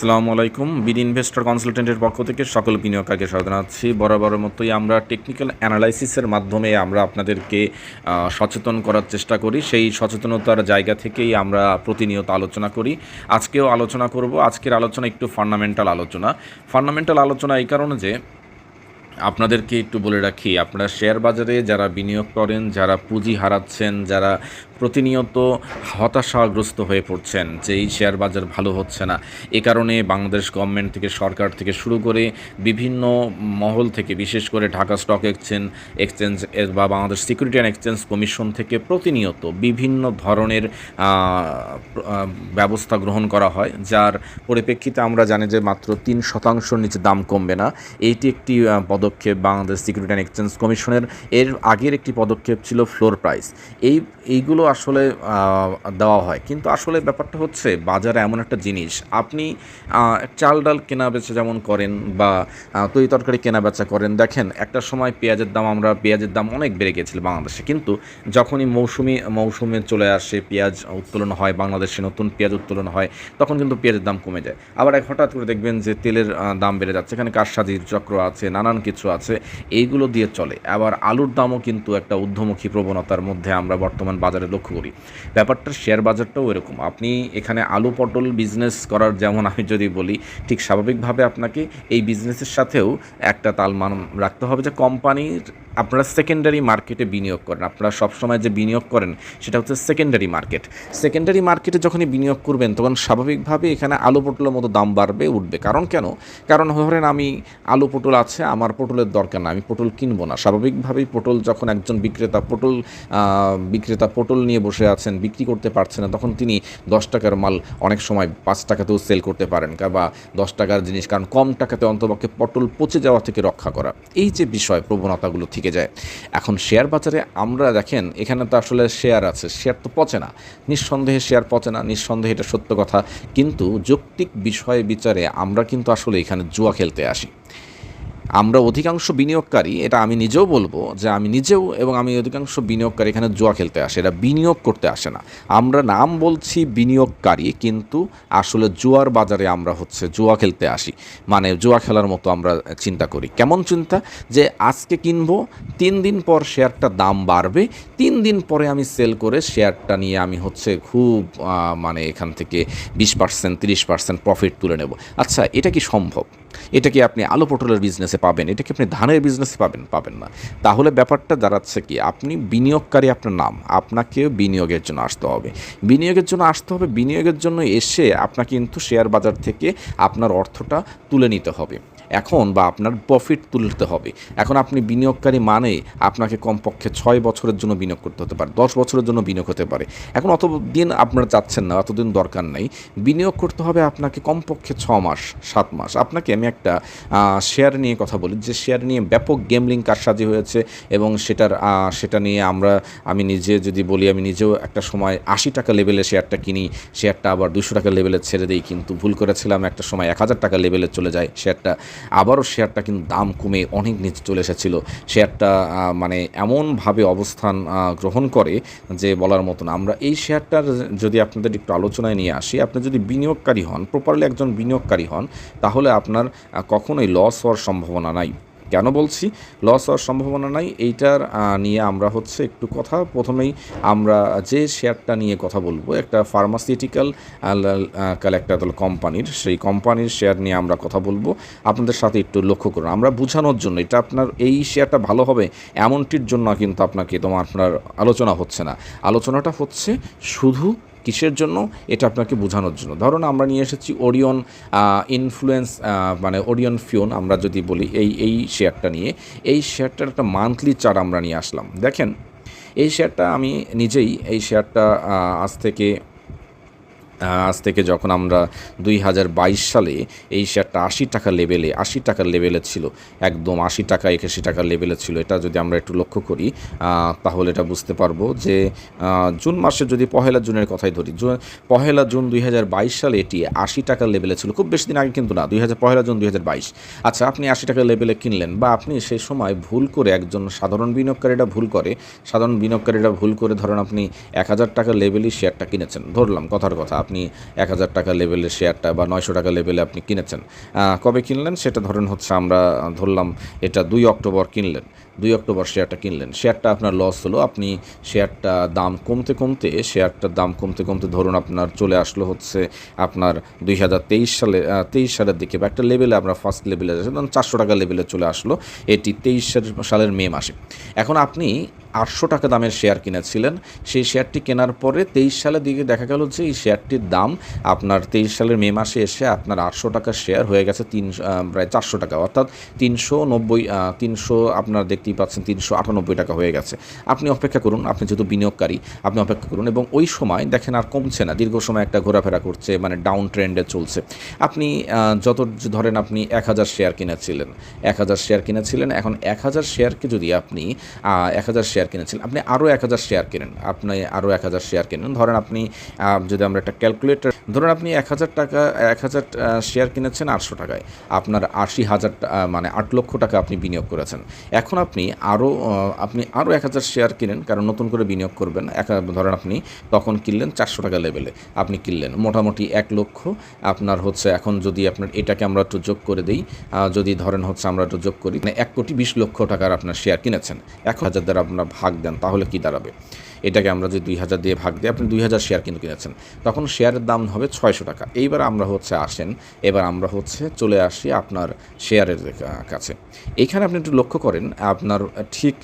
আসসালামু আলাইকুম। BD investor কনসালটেন্টের পক্ষ থেকে সকল বিনিয়োগকারীকে স্বাগত জানাচ্ছি। বরাবরের মতোই আমরা টেকনিক্যাল অ্যানালাইসিসের মাধ্যমে আমরা আপনাদেরকে সচেতন করার চেষ্টা করি। সেই সচেতনতার জায়গা থেকেই আমরা প্রতিনিয়ত আলোচনা করি। আজকেও আলোচনা করব। আজকের আলোচনা একটু ফান্ডামেন্টাল আলোচনা। ফান্ডামেন্টাল আলোচনা এই কারণে যে, আপনাদেরকে একটু বলে রাখি, আপনারা শেয়ার বাজারে যারা বিনিয়োগ করেন, যারা পুঁজি হারাচ্ছেন, যারা প্রতিনিয়ত হতাশাগ্রস্ত হয়ে পড়ছেন যে এই শেয়ার বাজার ভালো হচ্ছে না। এ কারণে বাংলাদেশ গভর্নমেন্ট থেকে সরকার থেকে শুরু করে বিভিন্ন মহল থেকে, বিশেষ করে ঢাকা স্টক এক্সচেঞ্জ এক্সচেঞ্জ বা Bangladesh security and exchange commission থেকে প্রতিনিয়ত বিভিন্ন ধরনের ব্যবস্থা গ্রহণ করা হয়, যার পরিপ্রেক্ষিতে আমরা জানি যে মাত্র তিন শতাংশের নিচে দাম কমবে না। এইটি একটি পদক্ষেপ বাংলাদেশ সিকিউরিটি অ্যান্ড এক্সচেঞ্জ কমিশনের এর আগের একটি পদক্ষেপ ছিল ফ্লোর প্রাইস এই, এইগুলো আসলে দেওয়া হয়। কিন্তু আসলে ব্যাপারটা হচ্ছে, বাজারে এমন একটা জিনিস, আপনি চাল ডাল কেনা বেচা যেমন করেন বা তরি তরকারি কেনা বেচা করেন, দেখেন একটা সময় পেঁয়াজের দাম আমরা, পেঁয়াজের দাম অনেক বেড়ে গিয়েছিল বাংলাদেশে। কিন্তু যখনই মৌসুমি, মৌসুমে চলে আসে, পেঁয়াজ উত্তোলন হয়, বাংলাদেশে নতুন পেঁয়াজ উত্তোলন হয়, তখন কিন্তু পেঁয়াজের দাম কমে যায়। আবার এক হঠাৎ করে দেখবেন যে, তেলের দাম বেড়ে যাচ্ছে। এখানে কারসাজির চক্র আছে, নানান কিছু আছে, এইগুলো দিয়ে চলে। আবার আলুর দামও কিন্তু একটা ঊর্ধ্বমুখী প্রবণতার মধ্যে আমরা বর্তমান বাজারে লক্ষ্য করি ব্যাপারটা শেয়ার বাজারটাও এরকম। আপনি এখানে আলু পটল বিজনেস করার যেমন আমি যদি বলি, ঠিক স্বাভাবিকভাবে আপনাকে এই বিজনেসের সাথেও একটা তালমান রাখতে হবে যে কোম্পানির আপনারা সেকেন্ডারি মার্কেটে বিনিয়োগ করেন। আপনারা সবসময় যে বিনিয়োগ করেন, সেটা হচ্ছে সেকেন্ডারি মার্কেট সেকেন্ডারি মার্কেটে যখনই বিনিয়োগ করবেন, তখন স্বাভাবিকভাবে এখানে আলু পটলের মতো দাম বাড়বে, উঠবে। কারণ কেন? কারণ ধরেন আমি আলু পটল আছে, আমার পটলের দরকার না আমি পটল কিনবো না। স্বাভাবিকভাবেই পটল যখন একজন বিক্রেতা, পটল বিক্রেতা পটল নিয়ে বসে আছেন, বিক্রি করতে পারছে না, তখন তিনি দশ টাকার মাল অনেক সময় পাঁচ টাকাতেও সেল করতে পারেন বা দশ টাকার জিনিস, কারণ কম টাকাতে অন্তপক্ষে পটল পচে যাওয়া থেকে রক্ষা করা, এই যে বিষয় প্রবণতাগুলো থেকে যায়। এখন শেয়ার বাজারে আমরা দেখেন, এখানে তো আসলে শেয়ার আছে শেয়ার তো পচে না, নিঃসন্দেহে শেয়ার পচে না, নিঃসন্দেহে এটা সত্য কথা, কিন্তু যৌক্তিক বিষয়ে বিচারে আমরা কিন্তু আসলে এখানে জুয়া খেলতে আসি। আমরা অধিকাংশ বিনিয়োগকারী, এটা আমি নিজেও বলব যে আমি নিজেও এবং আমি অধিকাংশ বিনিয়োগকারী এখানে জুয়া খেলতে আসে এটা বিনিয়োগ করতে আসে না। আমরা নাম বলছি বিনিয়োগকারী, কিন্তু আসলে জুয়ার বাজারে আমরা হচ্ছে জুয়া খেলতে আসি। মানে জুয়া খেলার মতো আমরা চিন্তা করি। কেমন চিন্তা? যে আজকে কিনবো, তিন দিন পর শেয়ারটার দাম বাড়বে, তিন দিন পরে আমি সেল করে শেয়ারটা নিয়ে আমি হচ্ছে খুব মানে এখান থেকে বিশ পার্সেন্ট, তিরিশ পার্সেন্ট প্রফিট তুলে নেব। আচ্ছা এটা কি সম্ভব? এটা কি আপনি আলো পটলের বিজনেসে পাবেন, এটা কি আপনি ধানের বিজনেসে পাবেন? পাবেন না। তাহলে ব্যাপারটা দাঁড়াচ্ছে কি? আপনি বিনিয়োগকারী আপনার নাম, আপনাকে বিনিয়োগের জন্য আসতে হবে। বিনিয়োগের জন্য আসতে হবে, বিনিয়োগের জন্য এসে আপনাকে কিন্তু শেয়ার বাজার থেকে আপনার অর্থটা তুলে নিতে হবে। এখন বা আপনার প্রফিট তুলতে হবে। এখন আপনি বিনিয়োগকারী মানে আপনাকে কমপক্ষে ছয় বছরের জন্য বিনিয়োগ করতে হতে পারে, দশ বছরের জন্য বিনিয়োগ হতে পারে। এখন অত দিন আপনারা চাচ্ছেন না, অতদিন দরকার নেই। বিনিয়োগ করতে হবে আপনাকে কমপক্ষে ছ মাস, সাত মাস। আপনাকে আমি একটা শেয়ার নিয়ে কথা বলি। যে শেয়ার নিয়ে ব্যাপক গেমলিং কারসাজি হয়েছে এবং সেটার সেটা নিয়ে আমরা, আমি নিজে যদি বলি, আমি নিজেও একটা সময় আশি টাকা লেভেলে শেয়ারটা কিনি শেয়ারটা আবার দুশো টাকা লেভেলে ছেড়ে দিই। কিন্তু ভুল করেছিলাম, একটা সময় এক হাজার টাকা লেভেলে চলে যায় শেয়ারটা আবারও শেয়ারটা কিন্তু দাম কমে অনেক নিচে চলে এসেছিল। শেয়ারটা মানে এমনভাবে অবস্থান গ্রহণ করে যে বলার মতন। আমরা এই শেয়ারটার যদি আপনাদের একটু আলোচনায় নিয়ে আসি, আপনি যদি বিনিয়োগকারী হন প্রপারলি একজন বিনিয়োগকারী হন, তাহলে আপনার কখনোই লস হওয়ার সম্ভাবনা নাই। কেন বলছি? লস হওয়ার সম্ভাবনা নাই। এইটার নিয়ে আমরা হচ্ছে একটু কথা। প্রথমেই আমরা যে শেয়ারটা নিয়ে কথা বলব, একটা ফার্মাসিউটিক্যাল কালেক্টার কোম্পানির সেই কোম্পানির শেয়ার নিয়ে আমরা কথা বলব। আপনাদের সাথে একটু লক্ষ্য করুন। আমরা বোঝানোর জন্য, এটা আপনার, এই শেয়ারটা ভালো হবে এমনটির জন্য কিন্তু আপনাকে তোমার, আপনার আলোচনা হচ্ছে না। আলোচনাটা হচ্ছে শুধু কিসের জন্য? এটা আপনাকে বোঝানোর জন্য। ধরুন আমরা নিয়ে এসেছি ওরিয়ন ইনফ্লুয়েন্স মানে ওরিয়ন ফিওন আমরা যদি বলি এই এই শেয়ারটা নিয়ে। এই শেয়ারটার একটা মান্থলি চার আমরা নিয়ে আসলাম। দেখেন, এই শেয়ারটা আমি নিজেই, এই শেয়ারটা আজ থেকে আজ থেকে যখন আমরা দুই হাজার বাইশ সালে এই শেয়ারটা আশি টাকা লেভেলে, আশি টাকার লেভেলে ছিল, একদম আশি টাকা, একাশি টাকার লেভেলে ছিল, এটা যদি আমরা একটু লক্ষ্য করি তাহলে এটা বুঝতে পারব যে জুন মাসে যদি পহেলা জুনের কথাই ধরি পহেলা জুন দুই হাজার বাইশ সালে এটি আশি টাকার লেভেলে ছিল, খুব বেশি দিন আগে কিন্তু না, দুই হাজার, পহেলা জুন দুই হাজার বাইশ। আচ্ছা আপনি আশি টাকার লেভেলে কিনলেন বা আপনি সেই সময় ভুল করে একজন সাধারণ বিনিয়োগকারীরা ভুল করে, সাধারণ বিনিয়োগকারীরা ভুল করে ধরেন আপনি এক হাজার টাকার লেভেলই শেয়ারটা কিনেছেন, ধরলাম কথার কথা আপনি এক হাজার টাকা লেভেলের শেয়ারটা বা নয়শো টাকা লেভেলে আপনি কিনেছেন। কবে কিনলেন? সেটা ধরেন হচ্ছে আমরা ধরলাম এটা দুই অক্টোবর কিনলেন। দুই অক্টোবর শেয়ারটা কিনলেন। শেয়ারটা আপনার লস হলো। আপনি শেয়ারটা দাম কমতে কমতে, শেয়ারটার দাম কমতে কমতে ধরুন আপনার চলে আসলো হচ্ছে আপনার দুই হাজার তেইশ সালে তেইশ সালের দিকে বা একটা লেভেলে আমরা ফার্স্ট লেভেলে ধরুন চারশো টাকা লেভেলে চলে আসলো। এটি তেইশ সালের মে মাসে। এখন আপনি আটশো টাকা দামের শেয়ার কিনেছিলেন। সেই শেয়ারটি কেনার পরে তেইশ সালের দিকে দেখা গেল যে এই শেয়ারটির দাম আপনার তেইশ সালের মে মাসে এসে আপনার আটশো টাকার শেয়ার হয়ে গেছে তিন প্রায় চারশো টাকা। অর্থাৎ তিনশো নব্বই তিনশো আপনার দেখতেই পাচ্ছেন তিনশো আটানব্বই টাকা হয়ে গেছে। আপনি অপেক্ষা করুন, আপনি যেহেতু বিনিয়োগকারী, আপনি অপেক্ষা করুন এবং ওই সময় দেখেন আর কমছে না। দীর্ঘ সময় একটা ঘোরাফেরা করছে মানে ডাউন ট্রেন্ডে চলছে। আপনি যত ধরেন আপনি এক হাজার শেয়ার কিনেছিলেন, এক হাজার শেয়ার কিনেছিলেন, এখন এক হাজার শেয়ারকে যদি আপনি এক হাজার শেয়ার কিনেছিলেন আপনি আরও এক হাজার শেয়ার কিনেন। আপনি আরও এক হাজার শেয়ার কিনেন। ধরেন আপনি যদি আমরা একটা ক্যালকুলেটর ধরুন আপনি এক হাজার টাকা, এক হাজার শেয়ার কিনেছেন আটশো টাকায়। আপনার আশি হাজার মানে আট লক্ষ টাকা আপনি বিনিয়োগ করেছেন। এখন আপনি আরও আপনি আরও এক হাজার শেয়ার কিনেন, কারণ নতুন করে বিনিয়োগ করবেন। এক, ধরেন আপনি তখন কিনলেন চারশো টাকা লেভেলে আপনি কিনলেন। মোটামুটি এক লক্ষ। আপনার হচ্ছে এখন যদি আপনার এটাকে আমরা একটু যোগ করে দিই যদি ধরেন হচ্ছে আমরা একটু যোগ করি মানে এক কোটি বিশ লক্ষ টাকার আপনার শেয়ার কিনেছেন। এক হাজার দ্বারা আপনার ভাগ দেন, তাহলে কি দাঁড়াবে? এটাকে আমরা যে দুই হাজার দিয়ে ভাগ দিই, আপনি দুই হাজার শেয়ার কিন্তু কিনেছেন। তখন শেয়ারের দাম হবে ছয়শো টাকা। এইবার আমরা হচ্ছে আসেন, এবার আমরা হচ্ছে চলে আসি আপনার শেয়ারের কাছে। এইখানে আপনি একটু লক্ষ্য করেন, আপনার ঠিক,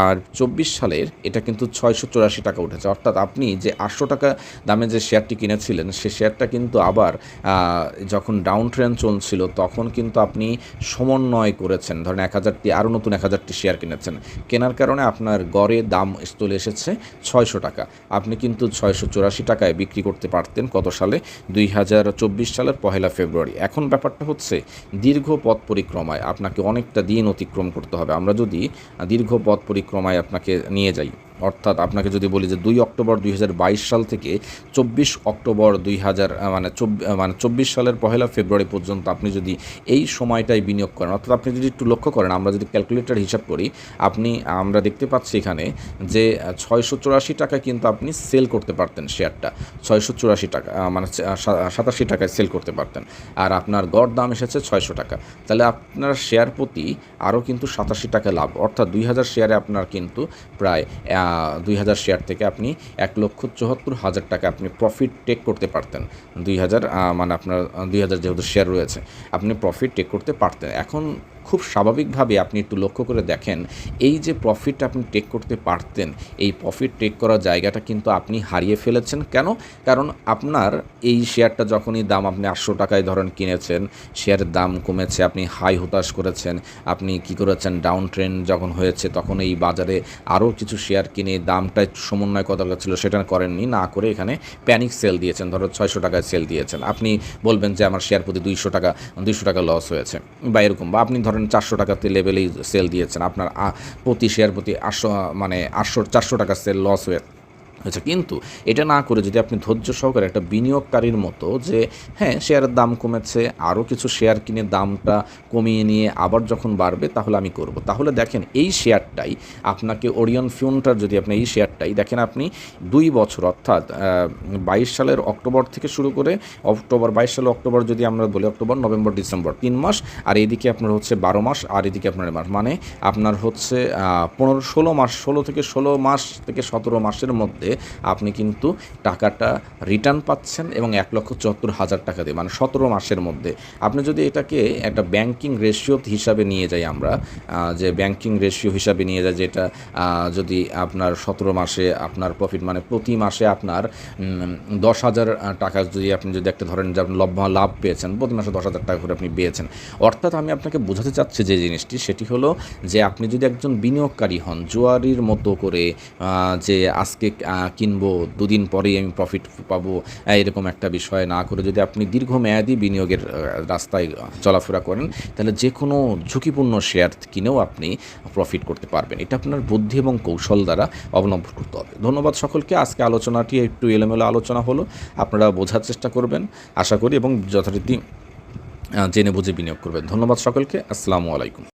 আর চব্বিশ সালের এটা কিন্তু ছয়শো চুরাশি টাকা উঠেছে। অর্থাৎ আপনি যে আটশো টাকা দামে যে শেয়ারটি কিনেছিলেন, সে শেয়ারটা কিন্তু আবার যখন ডাউন ট্রেন চলছিল, তখন কিন্তু আপনি সমন্বয় করেছেন। ধরেন এক হাজারটি আরও নতুন এক হাজারটি শেয়ার কিনেছেন। কেনার কারণে আপনার গড়ে দাম চলে এসেছে ছয়শো টাকা। আপনি কিন্তু ছয়শো চুরাশি টাকায় বিক্রি করতে পারতেন কত সালে? দুই হাজার চব্বিশ সালের পহেলা ফেব্রুয়ারি। এখন ব্যাপারটা হচ্ছে, দীর্ঘ পথ পরিক্রমায় আপনাকে অনেকটা দিন অতিক্রম করতে হবে। আমরা যদি দীর্ঘ পথ পরিক্রমায় আপনাকে নিয়ে যাই অর্থাৎ আপনাকে যদি বলি যে দুই অক্টোবর দুই হাজার বাইশ সাল থেকে চব্বিশ অক্টোবর দুই হাজার মানে চব্বিশ মানে চব্বিশ সালের পহেলা ফেব্রুয়ারি পর্যন্ত আপনি যদি এই সময়টাই বিনিয়োগ করেন, অর্থাৎ আপনি যদি একটু লক্ষ্য করেন, আমরা যদি ক্যালকুলেটর হিসাব করি, আপনি, আমরা দেখতে পাচ্ছি এখানে যে ছয়শো চুরাশি টাকায় কিন্তু আপনি সেল করতে পারতেন শেয়ারটা। ছয়শো চুরাশি টাকা মানে সাতাশি টাকায় সেল করতে পারতেন। আর আপনার গড় দাম এসেছে ছয়শো টাকা। তাহলে আপনার শেয়ার প্রতি আরও কিন্তু সাতাশি টাকা লাভ। অর্থাৎ দুই হাজার শেয়ারে আপনার কিন্তু প্রায় দুই হাজার শেয়ার থেকে আপনি এক লক্ষ চুয়াত্তর হাজার টাকা আপনি প্রফিট টেক করতে পারতেন। দুই হাজার মানে আপনার, দুই হাজার যেহেতু শেয়ার রয়েছে, আপনি প্রফিট টেক করতে পারতেন। এখন খুব স্বাভাবিকভাবে আপনি একটু লক্ষ্য করে দেখেন, এই যে প্রফিট আপনি টেক করতে পারতেন, এই প্রফিট টেক করার জায়গাটা কিন্তু আপনি হারিয়ে ফেলেছেন। কেন? কারণ আপনার এই শেয়ারটা যখনই দাম আপনি আটশো টাকায় ধরেন কিনেছেন শেয়ারের দাম কমেছে, আপনি হাই হতাশ করেছেন, আপনি কি করেছেন ডাউন ট্রেন্ড যখন হয়েছে, তখন এই বাজারে আরও কিছু শেয়ার কিনে দামটা একটু সমন্বয় কত ছিল, সেটা করেননি, না করে এখানে প্যানিক সেল দিয়েছেন, ধরো ছয়শো টাকায় সেল দিয়েছেন। আপনি বলবেন যে আমার শেয়ার প্রতি দুইশো টাকা দুইশো টাকা লস হয়েছে, বা এরকম, বা আপনি ধরেন চারশো টাকাতে লেভেলেই সেল দিয়েছেন। আপনার প্রতি শেয়ার প্রতি আটশো মানে আটশো, চারশো টাকা সেল লস হয়ে আচ্ছা কিন্তু এটা না করে যদি আপনি ধৈর্য সহকারে একটা বিনিয়োগকারীর মতো যে হ্যাঁ শেয়ারের দাম কমেছে, আরও কিছু শেয়ার কিনে দামটা কমিয়ে নিয়ে আবার যখন বাড়বে, তাহলে আমি করব। তাহলে দেখেন, এই শেয়ারটাই আপনাকে ওরিয়ন ফিউনটার যদি আপনি এই শেয়ারটাই, দেখেন আপনি দুই বছর, অর্থাৎ বাইশ সালের অক্টোবর থেকে শুরু করে অক্টোবর, বাইশ সালের অক্টোবর যদি আমরা বলি অক্টোবর, নভেম্বর, ডিসেম্বর, তিন মাস, আর এদিকে আপনার হচ্ছে বারো মাস, আর এদিকে আপনার মাস মানে আপনার হচ্ছে পনেরো, ষোলো মাস, ষোলো থেকে ষোলো মাস থেকে সতেরো মাসের মধ্যে আপনি কিন্তু টাকাটা রিটার্ন পাচ্ছেন এবং এক লক্ষ চুয়াত্তর হাজার টাকা দিয়ে মানে সতেরো মাসের মধ্যে। আপনি যদি এটাকে একটা ব্যাংকিং রেশিও হিসাবে নিয়ে যাই আমরা যে ব্যাংকিং রেশিও হিসাবে নিয়ে যাই, যেটা যদি আপনার সতেরো মাসে আপনার প্রফিট মানে প্রতি মাসে আপনার দশ হাজার টাকা যদি আপনি যদি একটা ধরেন যে আপনি লভ লাভ পেয়েছেন, প্রতি মাসে দশ হাজার টাকা করে আপনি পেয়েছেন। অর্থাৎ আমি আপনাকে বোঝাতে চাচ্ছি যে জিনিসটি, সেটি হলো যে আপনি যদি একজন বিনিয়োগকারী হন, জুয়ারির মতো করে যে আজকে কিনবো, দুদিন পরেই আমি প্রফিট পাবো এরকম একটা বিষয় না করে যদি আপনি দীর্ঘমেয়াদী বিনিয়োগের রাস্তায় চলাফেরা করেন, তাহলে যে কোনো ঝুঁকিপূর্ণ শেয়ার কিনেও আপনি প্রফিট করতে পারবেন। এটা আপনার বুদ্ধি এবং কৌশল দ্বারা অবলম্বন করতে হবে। ধন্যবাদ সকলকে। আজকে আলোচনাটি একটু এলোমেলো আলোচনা হলো। আপনারা বোঝার চেষ্টা করবেন, আশা করি, এবং যথারীতি জেনে বুঝে বিনিয়োগ করবেন। ধন্যবাদ সকলকে। আসসালামু আলাইকুম।